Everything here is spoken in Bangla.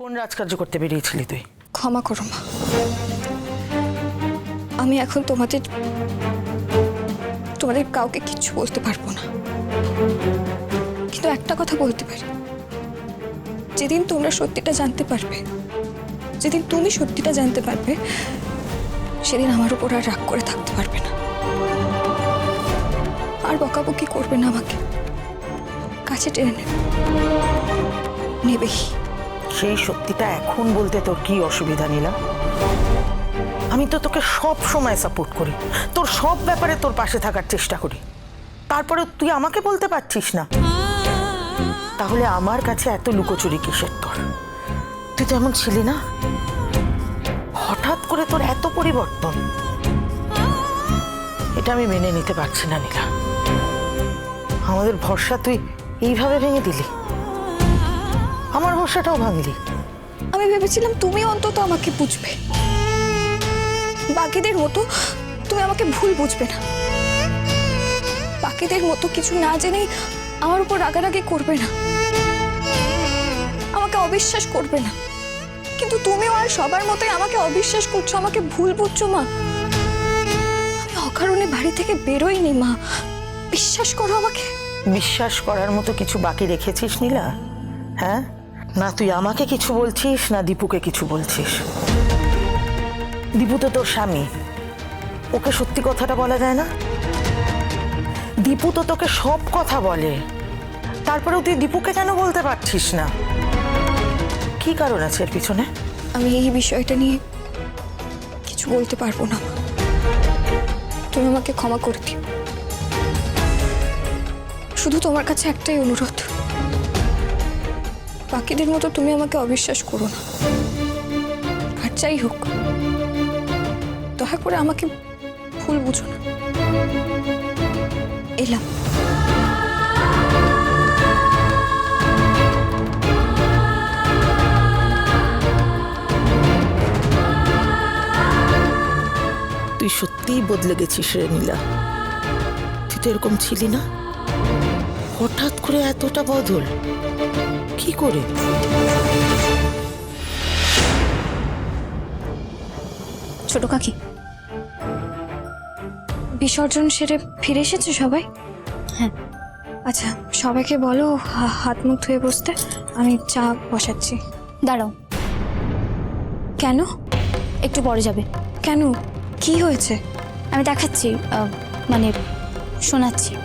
কোন রাজকার্য করতে বেরিয়েছিলি তুই? ক্ষমা করো মা। আমি এখন তোমাদের তোমাদের কাউকে কিচ্ছু বলতে পারব না। কিন্তু একটা কথা বলতে পারি। যেদিন তোমরা সত্যিটা জানতে পারবে, যেদিন তুমি সত্যিটা জানতে পারবে, সেদিন আমার উপর আর রাগ করে থাকতে পারবে না। আর বকাবকি করবে না আমাকে। কাছে টেনে নেবে। নেবেই। সেই সত্যিটা এখন বলতে তোর কি অসুবিধা নিলাম আমি তো তোকে সব সময় সাপোর্ট করি। তোর সব ব্যাপারে তোর পাশে থাকার চেষ্টা করি। তারপরে তুই আমাকে বলতে পারছিস না। তাহলে আমার কাছে এত লুকোচুরি কিসের তোর? তুই তো এমন ছিলি না? হঠাৎ করে তোর এত পরিবর্তন। এটা আমি মেনে নিতে পারছি না, নীলা। আমাদের ভরসা তুই এইভাবে ভেঙে দিলি। আমার ভরসাটাও ভাঙলি। আমি ভেবেছিলাম তুমি অন্তত আমাকে বুঝবে। বাকিদের মতো তুমি আমাকে ভুল বুঝবে না। বাকিদের মতো কিছু না জেনেই আমার উপর রাগারাগি করবে না। আমাকে অবিশ্বাস করবে না। কিন্তু তুমিও আর সবার মতোই আমাকে অবিশ্বাস করছ আমাকে ভুল বুঝছ মা। আমি অকারণে বাড়ি থেকে বেরোইনি মা। বিশ্বাস করো আমাকে। বিশ্বাস করার মতো কিছু বাকি রেখেছিস নীলা? হ্যাঁ? না, তুই আমাকে কিছু বলছিস, না দীপুকে কিছু বলছিস? দীপু তো তোর স্বামী। ওকে সত্যি কথাটা বলা যায় না? দীপু তো তোকে সব কথা বলে। তারপরেও তুই দীপুকে কেন বলতে পারছিস না? কি কারণ আছে এর পিছনে? আমি এই বিষয়টা নিয়ে কিছু বলতে পারব না। তুমি আমাকে ক্ষমা করে দিও। শুধু তোমার কাছে একটাই অনুরোধ। বাকিদের মতো তুমি আমাকে অবিশ্বাস করো না। আর যাই হোক, দয়া করে আমাকে ভুল বুঝো না। এলাম। তুই সত্যিই বদলে গেছিস রে নীলা। তুই তো এরকম ছিলি না। হঠাৎ করে এতটা বদল। কি করে? ছোট কাকি বিসর্জন সেরে ফিরে এসেছে সবাই? হ্যাঁ। আচ্ছা সবাইকে বলো হা- হাত মুখ ধুয়ে বসতে আমি চা বসাচ্ছি। দাঁড়াও। কেন? একটু পরে যাবে। কেন? কি হয়েছে? আমি দেখাচ্ছি মানে শোনাচ্ছি।